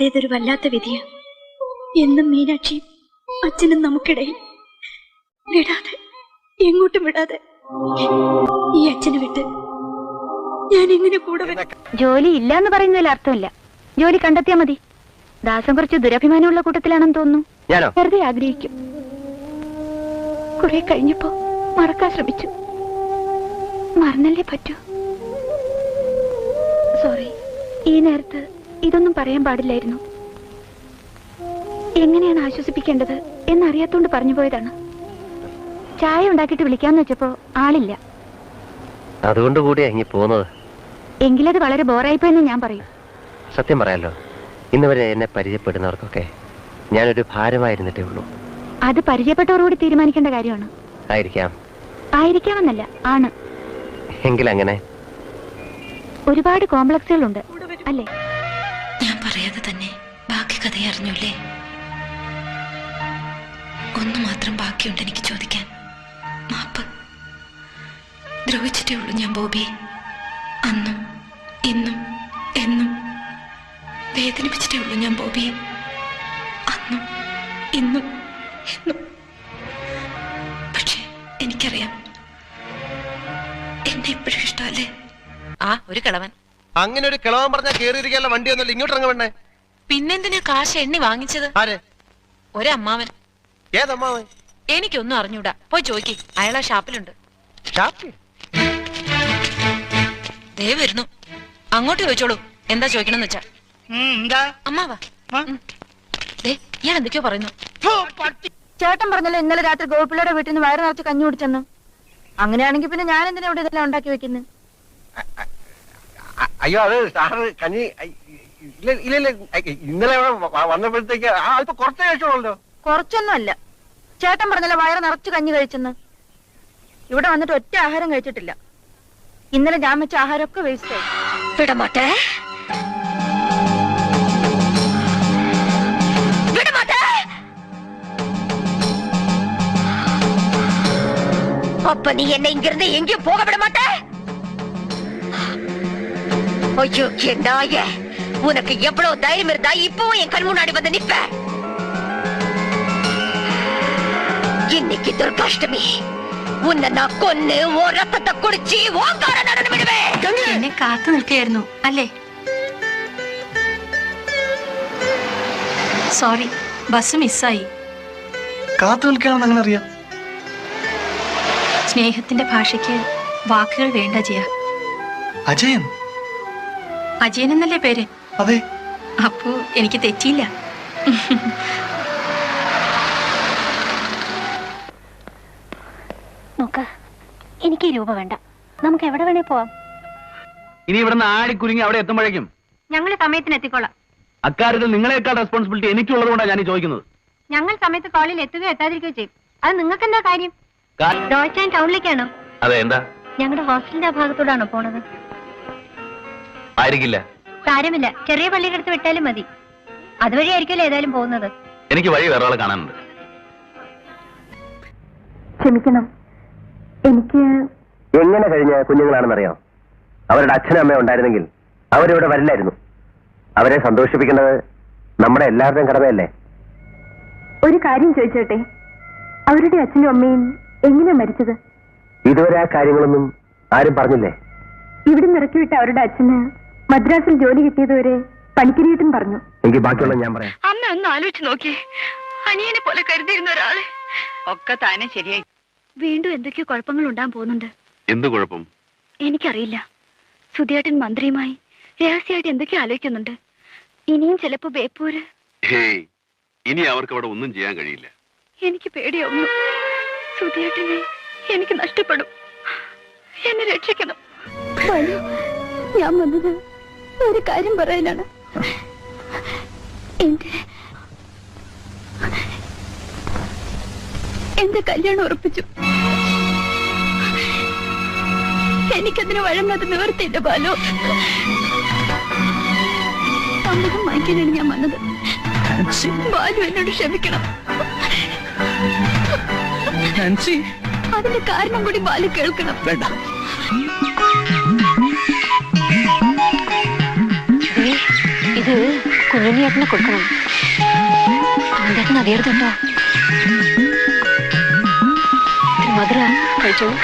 നമ്മുടേതൊരു വല്ലാത്ത വിധിയാ. എന്നും മീനാക്ഷി അച്ഛനും നമുക്കിടയിൽ. വിടാതെ എങ്ങോട്ടും വിടാതെ. ഈ അച്ഛനെ വിട്ട് ഞാൻ എങ്ങനെ കൂടെ വരും? ജോലി ഇല്ല എന്ന് പറയുന്നതിൽ അർത്ഥമില്ല. ജോലി കണ്ടെത്തിയാ മതി. ദാസം കുറച്ച് ദുരഭിമാനമുള്ള കൂട്ടത്തിലാണെന്ന് തോന്നുന്നു. വെറുതെ ആഗ്രഹിക്കും. കുറെ കഴിഞ്ഞപ്പോ മറക്കാൻ ശ്രമിച്ചു. മറന്നല്ലേ പറ്റൂ? സോറി ഈ നേരത്ത് ഇതൊന്നും പറയാൻ പാടില്ലായിരുന്നു. എങ്ങനെയാണ് ആശ്വസിപ്പിക്കേണ്ടത് എന്നറിയാത്തോണ്ട് പറഞ്ഞു പോയതാണ്. ചായ ഉണ്ടാക്കിട്ട് വിളിക്കാന്ന് വെച്ചപ്പോ ആളില്ല. അതുകൊണ്ട് കൂടിയാ അങ്ങി പോകുന്നത്. എങ്കിലത് വളരെ ബോറായിപ്പോയെന്ന് ഞാൻ പറയും. സത്യം പറയാലോ ഇന്ന് വരെ എന്നെ പരിചയപ്പെടുന്നവർക്കൊക്കെ ഞാനൊരു ഭാരമായിരുന്നിട്ടേ ഉള്ളൂ. അത് പരിചയപ്പെട്ടവരോട് തീരുമാനിക്കേണ്ട കാര്യമാണ്. ആയിരിക്കാം. ആയിരിക്കാമെന്നല്ല ആണ്. എങ്കിലങ്ങനെ. ഒരുപാട് കോംപ്ലക്സുകളുണ്ട് അല്ലേ? പറയാതെ തന്നെ ബാക്കി കഥയെ അറിഞ്ഞൂല്ലേ ഒന്ന് മാത്രം ബാക്കിയുണ്ട് എനിക്ക് ചോദിക്കാൻ. മാപ്പ്. ദ്രോഹിച്ചിട്ടേ ഉള്ളൂ ഞാൻ ബോബി. അന്നും ഇന്നും എന്നും. വേദനിപ്പിച്ചിട്ടേ ഉള്ളൂ ഞാൻ ബോബിയെ അന്നും ഇന്നും എന്നും. പക്ഷേ എനിക്കറിയാം. എന്നെ എപ്പോഴും ഇഷ്ടമല്ലേ? ആ ഒരു കിളവൻ. അങ്ങനെ ഒരു കിളവൻ പറഞ്ഞാൽ കേറിയിരിക്കാനുള്ള വണ്ടി ഒന്നുമില്ല ഇങ്ങോട്ട് ഇറങ്ങ വേണ്ടേ പിന്നെന്തിനാ കാശ് എണ്ണി വാങ്ങിച്ചത്? ആര്? ഒരമ്മാവൻ. ഏതമ്മാവൻ? എനിക്കൊന്നും അറിഞ്ഞൂടാ. പോയി ചോയ്ക്ക്. അയാളാ ഷാപ്പിലുണ്ട്. ഷാപ്പി? ദേ വരുന്നു. അങ്ങോട്ട് ചോദിച്ചോളൂ. എന്താ ചോദിക്കണമെന്ന് വെച്ചാ. എന്താ? അമ്മാവാ. ദേ എന്തൊക്കെയോ പറയുന്നു. ചേട്ടൻ പറഞ്ഞല്ലോ ഇന്നലെ രാത്രി ഗോപിള്ളയുടെ വീട്ടിൽ നിന്ന് വയറ് നിറച്ച് കഞ്ഞി കുടിച്ചെന്ന്. അങ്ങനെയാണെങ്കിൽ പിന്നെ ഞാൻ എന്തിനാ ഇവിടെ ഇതെല്ലാം ഉണ്ടാക്കി വെക്കുന്നത് അയ്യോ അത് സാറ് കഞ്ഞി ഇല്ല ഇല്ല ഇല്ല ഇന്നലെ ഇവിടെ വ- വന്നപ്പോഴത്തേക്ക് ആ, അല്പം കുറച്ചേ കഴിച്ചോളല്ലോ കുറച്ചൊന്നും അല്ല ചേട്ടൻ പറഞ്ഞല്ലോ വയറ് നിറച്ച് കഞ്ഞി കഴിച്ചെന്ന് ഇവിടെ വന്നിട്ട് ഒറ്റ ആഹാരം കഴിച്ചിട്ടില്ല ഇന്നലെ ഞാൻ വെച്ച ആഹാരമൊക്കെ വേസ്റ്റ് ആയി വിടമാട്ടെ വിടമാട്ടെ அப்ப நீ என்ன இங்கிருந்து எங்கேயும் போக விட மாட்ட ஐயோ என் நாய உனக்கு எவ்வளவு தைரியம் இருந்தா இப்பவும் என் கண் முன்னாடி வந்து நிப்ப இன்னைக்கு துர்காஷ்டமி உன்னை நான் கொன்னு ஓ ரத்தத்தை குடிச்சு ஓங்கார நடந்து விடுவேன் എന്നെ കാത്തു നിൽക്കുകയായിരുന്നു അല്ലേ സോറി ബസ് മിസ്സായി കാത്തു നിൽക്കാണെന്ന് അങ്ങനെ അറിയാം സ്നേഹത്തിന്റെ ഭാഷയ്ക്ക് വാക്കുകൾ വേണ്ട ജയ അജയൻ അജയൻ എന്നല്ലേ പേര്? അതെ. അപ്പോ എനിക്ക് തെറ്റിയില്ല. നോക്ക എനിക്ക് ഈ രൂപ വേണ്ട. നമുക്ക് എവിടെ വേണേ പോവാം. ഇനി ഇവിടുന്ന് ആടിക്കുരുങ്ങി അവിടെ എത്തുമ്പോഴേക്കും. ഞങ്ങൾ സമയത്തിന് എത്തിക്കോളാം. അക്കാര്യത്തിൽ നിങ്ങളെക്കാൾ റെസ്പോൺസിബിലിറ്റി എനിക്കുള്ളത് കൊണ്ടാണ് ഞാൻ ചോദിക്കുന്നത്. ഞങ്ങൾ സമയത്ത് കോളിൽ എത്തുകയോ എത്താതിരിക്കുകയോ ചെയ്യും. അത് നിങ്ങൾക്ക് എന്താ കാര്യം ടൗണിലേക്കാണോ? അതെ എന്താ? ഞങ്ങളുടെ ഹോസ്റ്റലിന്റെ ആ ഭാഗത്തോടാണോ പോണത്? ആയിരിക്കില്ല. സാരമില്ല. ചെറിയ പള്ളിയുടെ അടുത്ത് വിട്ടാലും മതി. അതുവഴി ആയിരിക്കുമല്ലോ ഏതായാലും പോകുന്നത്? എനിക്ക് വഴി വേറെ ആളെ കാണാനുണ്ട്. ക്ഷമിക്കണം. എനിക്ക് എങ്ങനെ കഴിഞ്ഞ കുഞ്ഞുങ്ങളാണെന്നറിയാം? അവരുടെ അച്ഛനും അമ്മയും ഉണ്ടായിരുന്നെങ്കിൽ അവരിവിടെ വരില്ലായിരുന്നു. അവരെ സന്തോഷിപ്പിക്കേണ്ടത് നമ്മുടെ എല്ലാവരുടെയും കടമയല്ലേ? ഒരു കാര്യം ചോദിച്ചോട്ടെ? അവരുടെ അച്ഛനും അമ്മയും എങ്ങനെ മരിച്ചത്? ഇതുവരെ ആ കാര്യങ്ങളൊന്നും ആരും പറഞ്ഞില്ലേ? ഇവിടെ ഇറക്കിവിട്ട അവരുടെ അച്ഛന് മദ്രാസിൽ ജോലി കിട്ടിയതുവരെ പണിക്കരിയിട്ടും പറഞ്ഞു. എനിക്ക് ബാക്കിയുള്ള ഞാൻ പറയാം. അമ്മ ഒന്ന് ആലോചിച്ച് നോക്കി. അനിയനെ പോലെ കരുതിയിരുന്ന ഒരാളെ. ഒക്കെ താനെ ശരിയായി. വീണ്ടും എന്തൊക്കെയോ കുഴപ്പങ്ങൾ ഉണ്ടാകാൻ പോകുന്നുണ്ട്. എന്ത് കുഴപ്പം? എനിക്കറിയില്ല. സുധിയേട്ടൻ മന്ത്രിയുമായി രഹസ്യമായിട്ട് എന്തൊക്കെയോ ആലോചിക്കുന്നുണ്ട്. ഇനിയും ചിലപ്പോ ബേപ്പൂര്. ഇനി അവർക്ക് അവിടെ ഒന്നും ചെയ്യാൻ കഴിയില്ല. എനിക്ക് പേടിയാവുന്നു. സുധിയേട്ടനെ എനിക്ക് നഷ്ടപ്പെടും. എന്നെ രക്ഷിക്കണം. ഞാൻ വന്നത് ഒരു കാര്യം പറയാനാണ്. എന്റെ എന്റെ കല്യാണം ഉറപ്പിച്ചു. എനിക്കതിന് വഴങ്ങാതെ നിവർത്തിയില്ല ബാലു. സമ്മതം വാങ്ങിക്കാനാണ് ഞാൻ വന്നത്. ബാലു എന്നോട് ക്ഷമിക്കണം. അതിന്റെ കാരണം കൂടി ബാലു കേൾക്കണം. വേണ്ട. കുഞ്ഞുണ്ണിയേട്ടനെ കൊടുക്കണം. അവന്റെ അതേർത്തുണ്ടോ മധുര കഴിച്ചോളൂ.